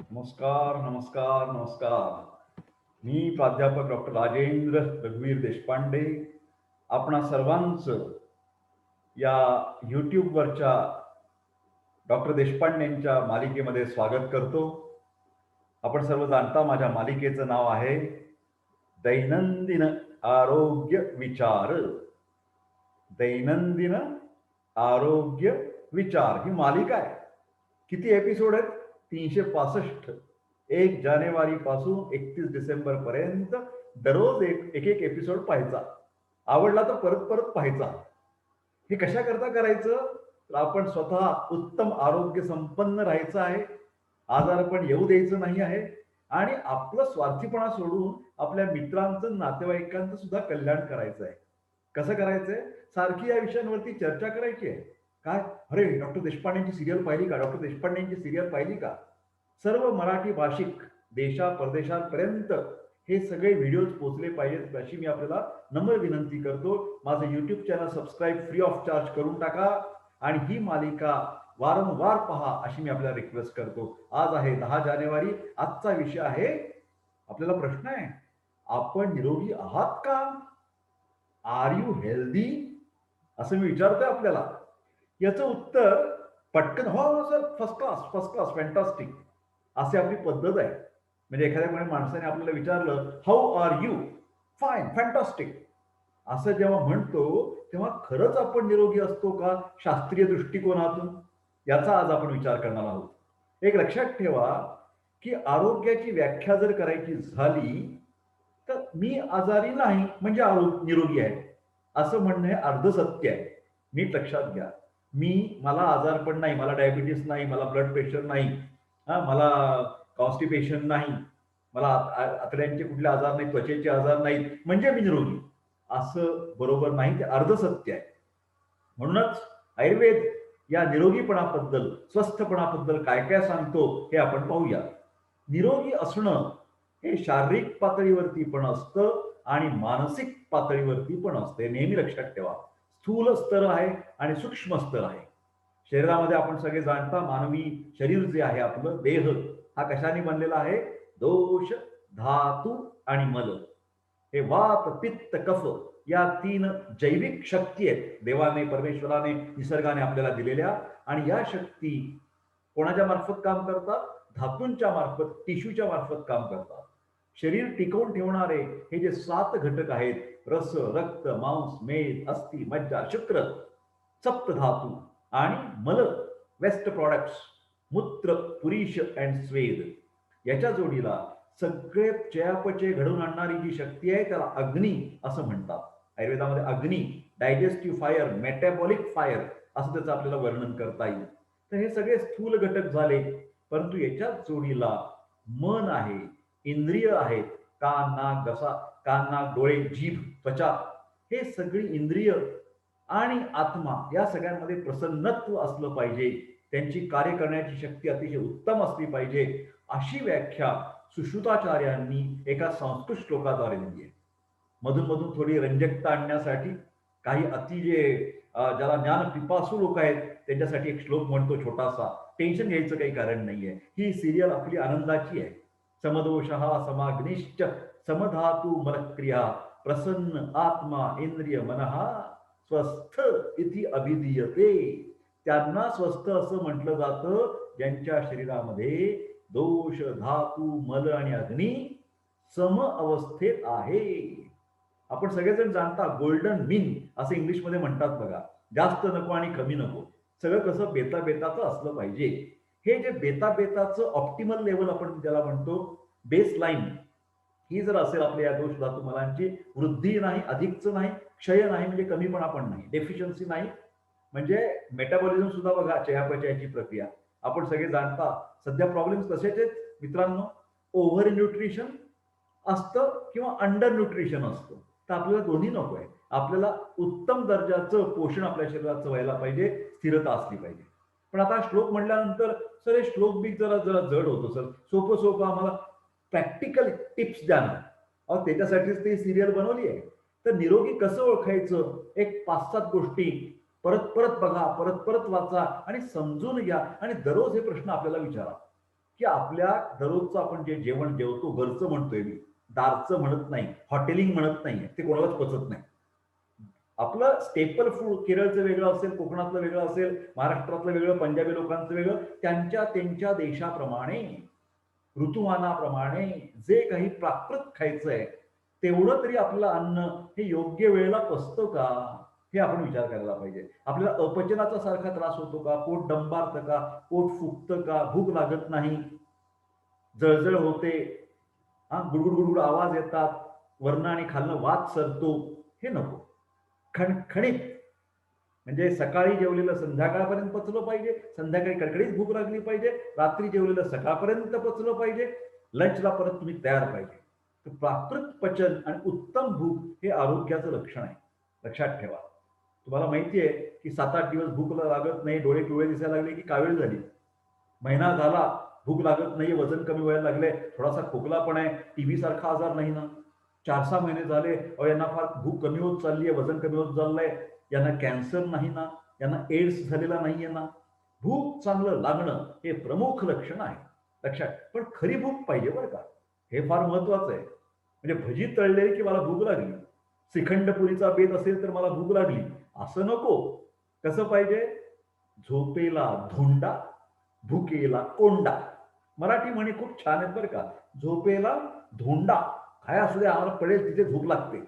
नमस्कार नमस्कार नमस्कार. मी प्राध्यापक डॉक्टर राजेंद्र रघुवीर देशपांडे. आपणा सर्वांचं या यूट्यूबवरच्या डॉक्टर देशपांडेंच्या मालिकेमध्ये स्वागत करतो. आपण सर्व जाणता माझ्या मालिकेचं नाव आहे दैनंदिन आरोग्य विचार. दैनंदिन आरोग्य विचार. ही मालिका आहे. किती एपिसोड आहेत? तीनशे पासष्ट. एक जानेवारी पासून एकतीस डिसेंबर पर्यंत दररोज एक एक एक एपिसोड पाहायचा. आवडला तर परत परत पाहायचा. हे कशा करता करायचं? तर आपण स्वतः उत्तम आरोग्य संपन्न राहायचं आहे. आजार पण येऊ द्यायचं नाही आहे. आणि आपलं स्वार्थीपणा सोडून आपल्या मित्रांचं नातेवाईकांचं सुद्धा कल्याण करायचं आहे. कसं करायचंय? सारखी या विषयांवरती चर्चा करायची आहे. काय? अरे डॉक्टर देशपांडेंची सिरियल पाहिली का? डॉक्टर देशपांडेंची सिरियल पाहिली का? सर्व मराठी भाषिक देशा परदेशांपर्यंत हे सगळे व्हिडिओज पोहोचले पाहिजेत अशी मी आपल्याला नम्र विनंती करतो. माझं YouTube channel subscribe free of charge करून टाका आणि ही मालिका वारंवार पहा अशी मी आपल्याला रिक्वेस्ट करतो. आज आहे दहा जानेवारी. आजचा विषय आहे आपल्याला प्रश्न आहे आपण निरोगी आहात का? आर यू हेल्दी असं मी विचारतोय आपल्याला. याचं उत्तर पटकन हो sir first class first class fantastic अशी आपली पद्धत आहे. म्हणजे एखाद्या माणसाने आपल्याला विचारलं how are you fine fantastic असं जेव्हा म्हणतो तेव्हा खरंच आपण निरोगी असतो का? शास्त्रीय दृष्टिकोनातून? याचा आज आपण विचार करणार आहोत. एक लक्षात ठेवा की आरोग्याची व्याख्या जर करायची झाली तर मी आजारी नाही म्हणजे आरोग्य निरोगी आहे. असं म्हणणं हे अर्धसत्य आहे. नीट लक्षात घ्या. मी मला आजार पण नाही मला डायबिटीस नाही मला ब्लड प्रेशर नाही हा मला कॉन्स्टिपेशन नाही मला आतड्यांचे कुठले आजार नाही त्वचेचे आजार नाहीत म्हणजे मी निरोगी. असं बरोबर नाही ते अर्धसत्य आहे. म्हणूनच आयुर्वेद या निरोगीपणाबद्दल स्वस्थपणाबद्दल काय काय सांगतो हे आपण पाहूया. निरोगी असणं हे शारीरिक पातळीवरती पण असतं आणि मानसिक पातळीवरती पण असते नेहमी लक्षात ठेवा. स्थूल स्तर आहे आणि सूक्ष्म स्तर आहे. शरीरामध्ये आपण सगळे जाणता मानवी शरीर जे आहे आपलं देह हा कशाने बनलेला आहे? दोष धातू आणि मल. हे वात पित्त कफ या तीन जैविक शक्ती आहेत. देवाने परमेश्वराने निसर्गाने आपल्याला दिलेल्या आणि या शक्ती कोणाच्या मार्फत काम करतात? धातूंच्या मार्फत टिश्यूच्या मार्फत काम करतात. शरीर टिकवून ठेवणारे हे जे सात घटक आहेत रस रक्त मांस मेद अस्थि मज्जा शुक्र सप्त धातू आणि मल वेस्ट प्रॉडक्ट्स मूत्र पुरीष अँड स्वेद. याच्या जोडीला सगळे चयापचय घडवून आणणारी जी शक्ती आहे त्याला अग्नी असं म्हणतात. आयुर्वेदामध्ये अग्नी डायजेस्टिव्ह फायर मेटॅबॉलिक फायर असं त्याचं आपल्याला वर्णन करता येईल. तर हे सगळे स्थूल घटक झाले परंतु याच्याच जोडीला मन आहे इंद्रिय आहेत कान नाक घसा कान नाक डोळे जीभ त्वचा हे सगळी इंद्रिय आणि आत्मा या सगळ्यांमध्ये प्रसन्नत्व असलं पाहिजे. त्यांची कार्य करण्याची शक्ती अतिशय उत्तम असली पाहिजे अशी व्याख्या सुश्रुताचार्यांनी एका संस्कृत श्लोकाद्वारे दिली आहे. मधून मधून थोडी रंजकता आणण्यासाठी काही अति जे ज्याला ज्ञान पिपासू लोक आहेत त्यांच्यासाठी एक श्लोक म्हणतो छोटासा. टेन्शन घ्यायचं काही कारण नाहीये. ही सिरियल आपली आनंदाची आहे. समदोष समाग्निश्च समधातू मलक्रिया प्रसन्न आत्मा इंद्रिय मनहा स्वस्थ इति अभिधीयते. त्यांना स्वस्थ असं म्हटलं जातं ज्यांच्या शरीरामध्ये दोष धातू मल आणि अग्नी सम अवस्थेत आहे. आपण सगळेजण जाणता गोल्डन मिन असं इंग्लिशमध्ये म्हणतात बघा. जास्त नको आणि कमी नको. सगळं कसं बेता बेताचं असलं पाहिजे. हे जे बेता बेताचं ऑप्टिमल लेवल आपण ज्याला म्हणतो बेस लाईन ही जर असेल आपल्या या दोष धातू मलांची वृद्धी नाही अधिकचं नाही क्षय नाही म्हणजे कमीपणा पण नाही डेफिशियन्सी नाही. म्हणजे मेटाबॉलिझम सुद्धा बघा चयापचयाची प्रक्रिया. आपण सगळे जाणता सध्या प्रॉब्लेम तसेच आहेत मित्रांनो. ओव्हर न्यूट्रिशन असतं किंवा अंडर न्यूट्रिशन असतं. तर आपल्याला दोन्ही नको आहे. आपल्याला उत्तम दर्जाचं पोषण आपल्या शरीराचं व्हायला पाहिजे स्थिरता असली पाहिजे. पण आता श्लोक म्हटल्यानंतर सर हे श्लोक बी जरा जरा जड होतो सर. सोपं सोपं आम्हाला प्रॅक्टिकल टिप्स द्या ना. अहो त्याच्यासाठीच ती सिरियल बनवली आहे. तर निरोगी कसं ओळखायचं? एक पाच सात गोष्टी. परत परत बघा परत परत वाचा आणि समजून घ्या आणि दररोज हे प्रश्न आपल्याला विचारा. की आपल्या दररोजचं आपण जे जेवण जेवतो घरचं म्हणतोय मी. दारचं म्हणत नाही हॉटेलिंग म्हणत नाही ते कोणालाच पचत नाही. आपलं स्टेपल फूड केरळचं वेगळं असेल कोकणातलं वेगळं असेल महाराष्ट्रातलं वेगळं पंजाबी लोकांचं वेगळं त्यांच्या त्यांच्या देशाप्रमाणे ऋतुमानाप्रमाणे जे काही प्राकृत खायचं आहे तेवढं तरी आपलं अन्न हे योग्य वेळेला पचतं का हे आपण विचार करायला पाहिजे. आपल्याला अपचनाचा सारखा त्रास होतो का पोट डंबारतं का पोट फुगतं का भूक लागत नाही जळजळ होते हा गुडगुड गुडगुड आवाज येतात वर्ण आणि खाल्लं वाद सरतो हे नको. खणखणीत म्हणजे सकाळी जेवलेलं संध्याकाळपर्यंत पचलं पाहिजे संध्याकाळी कडकडीत भूक लागली पाहिजे रात्री जेवलेलं सकाळपर्यंत पचलं पाहिजे लंचला परत तुम्ही तयार पाहिजे. तर प्राकृत पचन आणि उत्तम भूक हे आरोग्याचं लक्षण आहे. लक्षात ठेवा. तुम्हाला माहिती आहे की सात आठ दिवस भूक लागत नाही डोळे पिवळे दिसायला लागले की कावीळ झाली. महिना झाला भूक लागत नाही वजन कमी व्हायला लागले थोडासा खोकला पण आहे टीव्ही सारखा आजार नाही ना. चार सहा महिने झाले अहो यांना फार भूक कमी होत चालली आहे वजन कमी होत चाललंय. यांना कॅन्सर नाही ना यांना एड्स झालेला नाहीये ना. भूक चांगलं लागणं हे प्रमुख लक्षण आहे. लक्षात. पण खरी भूक पाहिजे बरं का? हे फार महत्वाचं आहे. म्हणजे भजी तळले की मला भूक लागली? श्रीखंडपुरीचा बेत असेल तर मला भूक लागली. असं नको. कसं पाहिजे? झोपेला धोंडा भुकेला कोंडा. मराठी म्हणी खूप छान आहेत बरं का. झोपेला धोंडा. काय असू दे आम्हाला पडेल तिथे भूक लागते.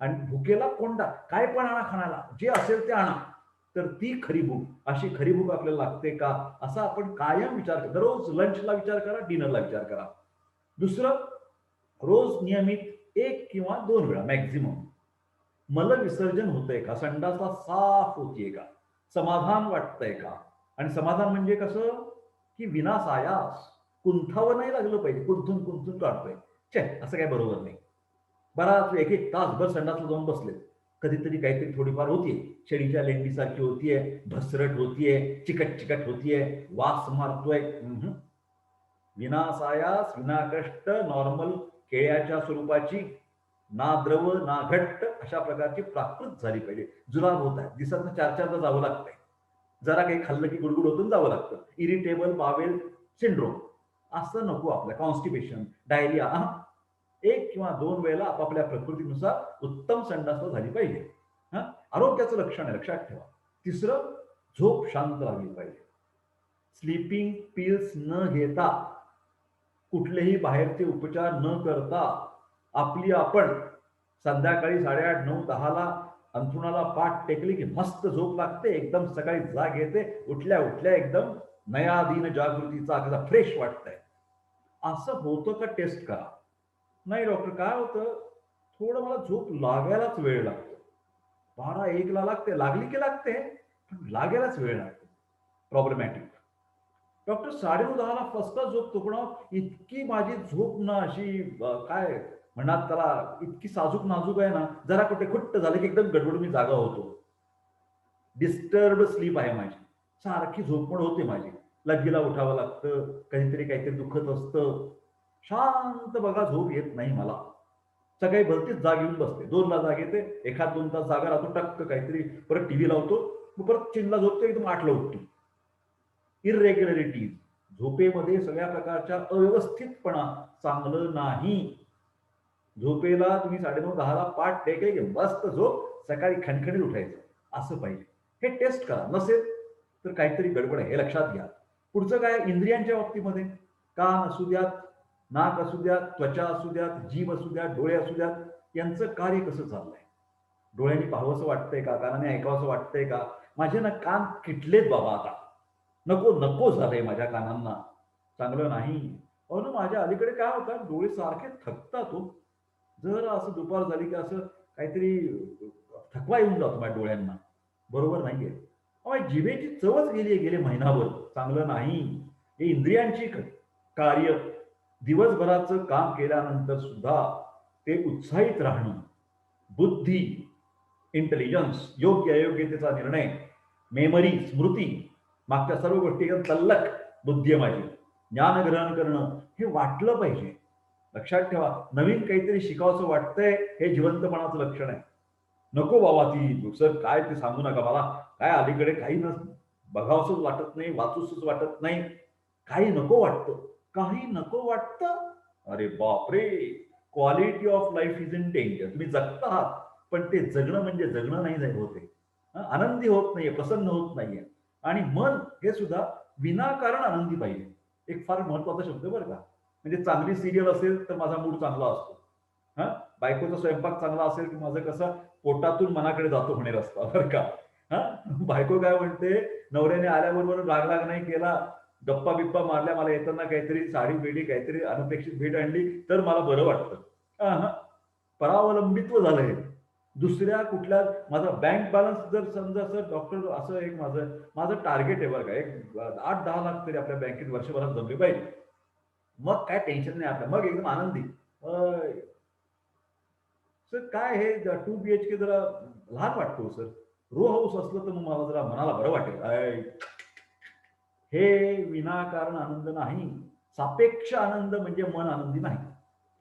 आणि भुकेला कोंडा काय पण आणा खाण्याला जे असेल ते आणा. तर ती खरी भूक अशी खरी भूक आपल्याला लागते का? असा आपण कायम विचार करा दररोज लंचला विचार करा डिनरला विचार करा. दुसरं रोज नियमित एक किंवा दोन वेळा मॅक्झिमम मल विसर्जन होतंय का? संडासा साफ होतीये का? समाधान वाटतंय का? आणि समाधान म्हणजे कसं? की विनासायास. कुंथावं नाही लागलं पाहिजे कुंथून कुंथून काढतोय. छे असं काय बरोबर नाही. बराच एक एक तासभर संडासला जाऊन बसले कधीतरी काहीतरी थोडीफार होतीये. शेळीच्या लेंडीसारखी होतीये भसरट होतीये चिकट चिकट होतीये वास मारतोय. विनासायास विनासायास विनाकष्ट नॉर्मल केळ्याच्या स्वरूपाची ना द्रव ना घट्ट अशा प्रकारची प्राकृत झाली पाहिजे. जुलाब होत आहे दिसत चार चारदा जावं लागतंय. जरा काही खाल्लं की गुडगुड होतून जावं लागतं. इरिटेबल बावेल सिंड्रोम असं नको आपलं. कॉन्स्टिपेशन डायरिया एक किंवा दोन वेळेला आपापल्या प्रकृतीनुसार उत्तम संडास झाली पाहिजे. हा? आरोग्याचं लक्षण आहे लक्षात ठेवा. तिसरं झोप शांत लागली पाहिजे. स्लीपिंग पिल्स न घेता कुठलेही बाहेरचे उपचार न करता आपली आपण संध्याकाळी साडेआठ नऊ दहाला अंथरुणाला पाठ टेकली की मस्त झोप लागते एकदम सकाळी जाग येते उठल्या उठल्या एकदम नयाधीन जागृतीचा अगदा फ्रेश वाटतंय. असं होतं का टेस्ट करा? नाही डॉक्टर काय होतं? थोडं मला झोप लागायलाच वेळ लागतो. बारा एकला लागते. लागली की लागते पण लागायलाच वेळ लागतो. प्रॉब्लेमॅटिक डॉक्टर साडेनऊ दहाला फर्स्ट क्लास झोप पण इतकी माझी झोप ना अशी काय म्हणणार त्याला? इतकी साजूक नाजूक आहे ना जरा कुठे खुट्ट झालं की एकदम गडबड मी जागा होतो. डिस्टर्ब स्लीप आहे माझी. सारखी झोप पण होते माझी. लगीला उठावं लागतं काहीतरी काहीतरी दुखत असतं. शांत बघा झोप येत नाही मला. सकाळी भलतीच जाग येऊन बसते. दोनला जाग येते एखाद दोन तास जागा राहतो टक्क काहीतरी परत टीव्ही लावतो मग परत चिनला झोपतो एकदम आठला उठतो. इरेग्युलरिटीज झोपेमध्ये सगळ्या प्रकारच्या अव्यवस्थितपणा चांगलं नाही. झोपेला तुम्ही साडेनऊ दहाला पाठ टेकले की मस्त झोप सकाळी खणखणीत उठायचं. असं पाहिजे. हे टेस्ट करा. नसेल तर काहीतरी गडबड आहे. हे लक्षात घ्या. पुढचं काय? इंद्रियांच्या बाबतीमध्ये. कान असू द्यात नाक असू द्यात त्वचा असू द्यात जीभ असू द्यात डोळे असू द्यात यांचं कार्य कसं चाललंय? डोळ्यांनी पाहावंसं वाटतंय का? कानाने ऐकावंसं वाटतंय का? माझे ना कान किटलेत बाबा आता. नको नको झालंय माझ्या कानांना. चांगलं नाही. अहो ना माझ्या अलीकडे काय होतं? डोळे सारखे थकतात हो. जर असं दुपार झाली की असं काहीतरी थकवा येऊन जातो माझ्या डोळ्यांना. बरोबर नाहीये. जिभेची चवच गेली गेले महिनाभर. चांगलं नाही. हे इंद्रियांची कार्य. दिवसभराचं काम केल्यानंतर सुद्धा ते उत्साहित राहणं. बुद्धी इंटेलिजन्स योग्य अयोग्यतेचा निर्णय मेमरी स्मृती मागच्या सर्व गोष्टी तल्लक बुद्धी माझी. ज्ञान ग्रहण करणं हे वाटलं पाहिजे. लक्षात ठेवा नवीन काहीतरी शिकावंसं वाटतंय हे जिवंतपणाचं लक्षण आहे. नको बाबा ती दुसरं काय ते सांगू नका मला. काय अलीकडे काही न बघावसच वाटत नाही वाचूसच वाटत नाही. काही नको वाटतं. काही नको वाटतं. अरे बापरे! Quality of life is in danger तुम्ही जगता आहात पण ते जगणं म्हणजे जगणं नाही होते. आनंदी होत नाहीये प्रसन्न होत नाहीये. आणि मन हे सुद्धा विनाकारण आनंदी पाहिजे. एक फार महत्त्वाचा शब्द बरं का. म्हणजे चांगली सिरियल असेल तर माझा मूड चांगला असतो. हा? बायकोचा स्वयंपाक चांगला असेल की माझं कसं पोटातून मनाकडे जातो म्हणे रस्ता बरं का. हा? बायको काय म्हणते नवऱ्याने आल्याबरोबर राग राग नाही केला गप्पा बिप्पा मारल्या मला येताना काहीतरी साडी बेडी काहीतरी अनपेक्षित भेट आणली तर मला बरं वाटतं. परावलंबित्व झालं हे. दुसऱ्या कुठल्या माझा बँक बॅलन्स जर समजा सर डॉक्टर असं एक माझं माझं टार्गेट आहे बघा का एक आठ दहा लाख तरी आपल्या बँकेत वर्षभरात जमले पाहिजे. मग काय टेन्शन नाही आपल्या मग एकदम आनंदी. सर काय हे टू बी एच के जरा लहान वाटतो हो, सर. रो हाऊस असलं तर मग मला जरा मनाला बरं वाटेल. आय हे विनाकारण आनंद नाही. सापेक्ष आनंद म्हणजे मन आनंदी नाही.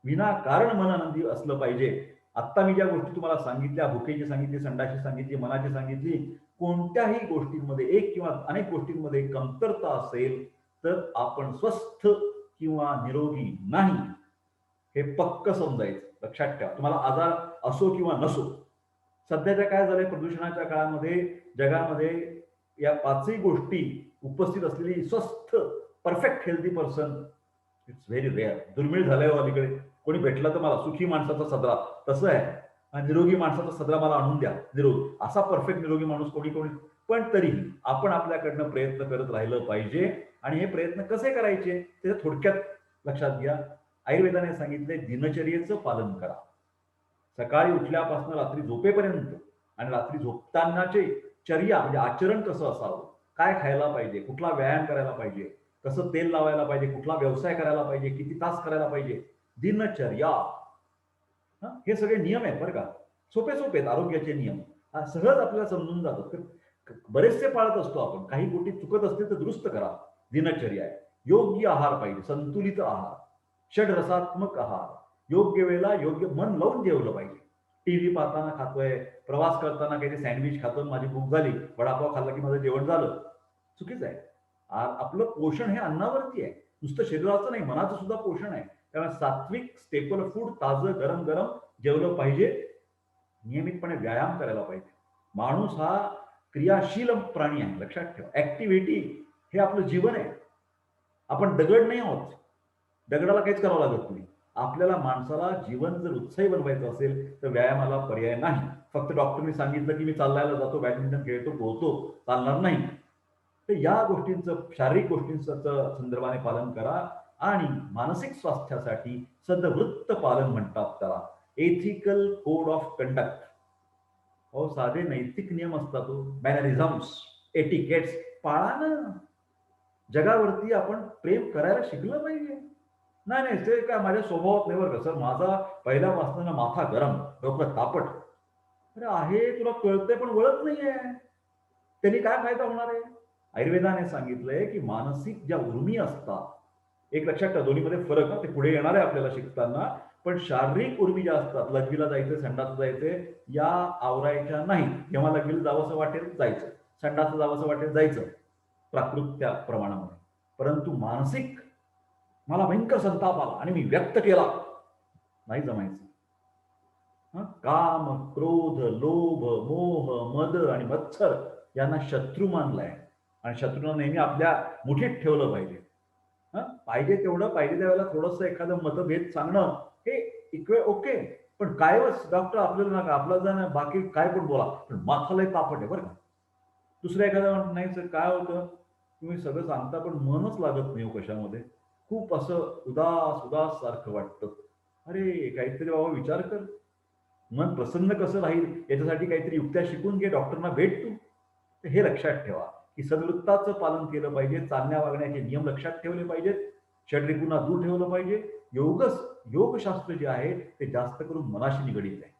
विनाकारण मन आनंदी असलं पाहिजे. आत्ता मी ज्या गोष्टी तुम्हाला सांगितल्या भुकेची सांगितली संडाची सांगितली मनाची सांगितली कोणत्याही गोष्टींमध्ये एक किंवा अनेक गोष्टींमध्ये कमतरता असेल तर आपण स्वस्थ किंवा निरोगी नाही. हे पक्क समजायचं. लक्षात ठेवा. तुम्हाला आजार असो किंवा नसो सध्याच्या काय झालंय प्रदूषणाच्या काळामध्ये जगामध्ये या पाचही गोष्टी उपस्थित असलेली स्वस्थ perfect healthy person it's very rare दुर्मिळ झालंय हो अलीकडे. कोणी भेटला तर मला सुखी माणसाचा सदरा. तसं आहे. निरोगी माणसाचा सदरा मला आणून द्या. निरोगी. असा परफेक्ट निरोगी माणूस कोणी कोणी? पण तरीही आपण आपल्याकडनं प्रयत्न करत राहिलं पाहिजे. आणि हे प्रयत्न कसे करायचे ते थोडक्यात लक्षात घ्या. आयुर्वेदाने सांगितले दिनचर्येचं पालन करा. सकाळी उठल्यापासून रात्री झोपेपर्यंत आणि रात्री झोपतानाचे चर्या म्हणजे आचरण कसं असावं? काय खायला पाहिजे? कुठला व्यायाम करायला पाहिजे? कसं तेल लावायला पाहिजे? कुठला व्यवसाय करायला पाहिजे? किती तास करायला पाहिजे? दिनचर्या. हे? सगळे नियम आहेत बरं का? सोपे सोपे आहेत आरोग्याचे नियम. हा, सहज आपल्याला समजून जातात. बरेचसे पाळत असतो आपण. काही गोष्टी चुकत असतील तर दुरुस्त करा. दिनचर्या आहे. योग्य आहार पाहिजे. संतुलित आहार. षडरसात्मक आहार. योग्य वेळेला योग्य मन लावून जेवलं पाहिजे. टीव्ही पाहताना खातोय प्रवास करताना काहीतरी सँडविच खातो माझी भूक झाली वडापाव खाल्ला की माझं जेवण झालं. चुकीचं आहे. आपलं पोषण हे अन्नावरती आहे. नुसतं शरीराचं नाही मनाचं सुद्धा पोषण आहे. त्यामुळे सात्विक स्टेपल फूड ताजं गरम गरम जेवलं पाहिजे. नियमितपणे व्यायाम करायला पाहिजे. माणूस हा क्रियाशील प्राणी आहे लक्षात ठेवा. ऍक्टिव्हिटी हे आपलं जीवन आहे. आपण दगड नाही आहोत. दगडाला काहीच करावं लागत नाही. आपल्याला माणसाला जीवन जर उत्साही बनवायचं असेल तर व्यायामाला पर्याय नाही. फक्त डॉक्टरनी सांगितलं की मी चाललायला जातो बॅडमिंटन खेळतो बोलतो चालणार नाही. तर या गोष्टींचं शारीरिक गोष्टींचं संदर्भाने पालन करा आणि मानसिक स्वास्थ्यासाठी सदवृत्त पालन म्हणतात त्याला. एथिकल कोड ऑफ कंडक्ट हो साधे नैतिक नियम असतात तो मॅनरिझम्स एटिकेट्स पाळा ना जगावरती आपण प्रेम करायला शिकलं पाहिजे. नाही नाही ते काय माझ्या स्वभावात नाही बरं का सर. माझा पहिल्या वाचताना माथा गरम डोकं तापट. अरे आहे तुला कळतंय पण वळत नाहीये. त्यांनी काय फायदा होणार आहे? आयुर्वेदाने सांगितलंय की मानसिक ज्या उर्मी असतात एक लक्षात ठेवा दोन्हीमध्ये फरक ते पुढे येणार आहे आपल्याला शिकताना. पण शारीरिक उर्मी ज्या असतात लघवीला जायचं संडास जायचंय या आवरायच्या नाही. जेव्हा लघवीला जावंसं वाटेल जायचं. संडासला जावंसं वाटेल जायचं. प्राकृत त्या प्रमाणामध्ये. परंतु मानसिक मला भयंकर संताप आला आणि मी व्यक्त केला. नाही जमायचं. काम क्रोध लोभ मोह मद आणि मत्सर यांना शत्रू मानलाय. आणि शत्रूंना नेहमी आपल्या मुठीत ठेवलं पाहिजे. पाहिजे तेवढं पाहिजे त्यावेळेला थोडंसं एखादं मतभेद सांगणं हे इकवे ओके. पण काय डॉक्टर आपल्याला नका आपला जण बाकी काय पण बोला पण माथाला तापट आहे बरं का. दुसरं एखादा नाही सर काय होतं? तुम्ही सगळं सांगता पण मनच लागत नाही हो कशामध्ये. खूप असं उदास उदास सारखं वाटतं. अरे काहीतरी बाबा विचार कर. मन प्रसन्न कसं राहील? याच्यासाठी काहीतरी युक्त्या शिकून घे डॉक्टरना भेट तू. तर हे लक्षात ठेवा की सदवृत्ताचं पालन केलं पाहिजे चालण्या वागण्याचे नियम लक्षात ठेवले पाहिजेत. षडरिपूंना दूर ठेवलं पाहिजे. योगस योगशास्त्र जे आहे ते जास्त करून मनाशी निगडीत आहे.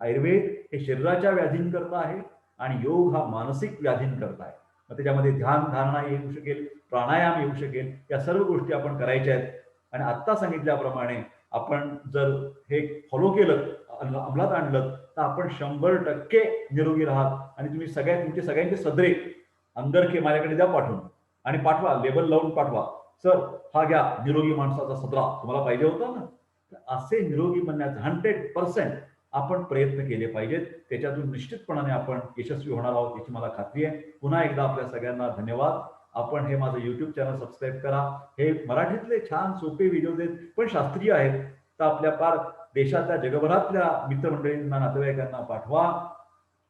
आयुर्वेद हे शरीराच्या व्याधींकरता आहे आणि योग हा मानसिक व्याधींकरता आहे. मग त्याच्यामध्ये ध्यान धारणा येऊ शकेल. प्राणायाम येऊ शकेल या सर्व गोष्टी आपण करायच्या आहेत. आणि आत्ता सांगितल्याप्रमाणे आपण जर हे फॉलो केलं अंमलात आणलं तर आपण शंभर टक्के निरोगी राहात आणि तुम्ही सगळ्या तुमचे सगळ्यांचे सदरे अंगरखे माझ्याकडे द्या पाठवून. आणि पाठवा लेबल लावून पाठवा. सर हा घ्या निरोगी माणसाचा सदरा. तुम्हाला पाहिजे होता ना? तर असे निरोगी बनण्याचं हंड्रेड पर्सेंट आपण प्रयत्न केले पाहिजेत. त्याच्यातून निश्चितपणाने आपण यशस्वी होणार आहोत याची मला खात्री आहे. पुन्हा एकदा आपल्या सगळ्यांना धन्यवाद. आपण हे माझं युट्यूब चॅनल सबस्क्राईब करा. हे मराठीतले छान सोपे व्हिडिओ आहेत पण शास्त्रीय आहेत. तर आपल्या पार देशातल्या जगभरातल्या मित्रमंडळींना नातेवाईकांना पाठवा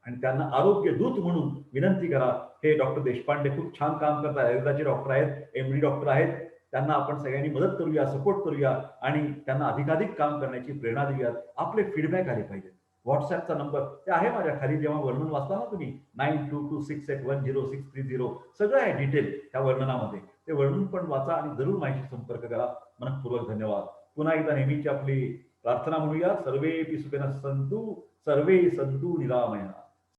आणि त्यांना आरोग्य दूत म्हणून विनंती करा. हे डॉक्टर देशपांडे खूप छान काम करतात. आयुर्वेदाचे डॉक्टर आहेत एम डी डॉक्टर आहेत. त्यांना आपण सगळ्यांनी मदत करूया सपोर्ट करूया आणि त्यांना अधिकाधिक काम करण्याची प्रेरणा देऊयात. आपले फीडबॅक आले पाहिजेत. व्हॉट्सअपचा नंबर ते आहे माझ्या खाली जेव्हा वर्णन वाचता ना तुम्ही nine two two six eight one zero six three zero सगळं आहे डिटेल त्या वर्णनामध्ये. ते वर्णन पण वाचा आणि जरूर माझ्याशी संपर्क करा. मनपूर्वक धन्यवाद. पुन्हा एकदा नेहमीची आपली प्रार्थना म्हणूया. सर्वे सुखेन संतू सर्वे संतू निरामया.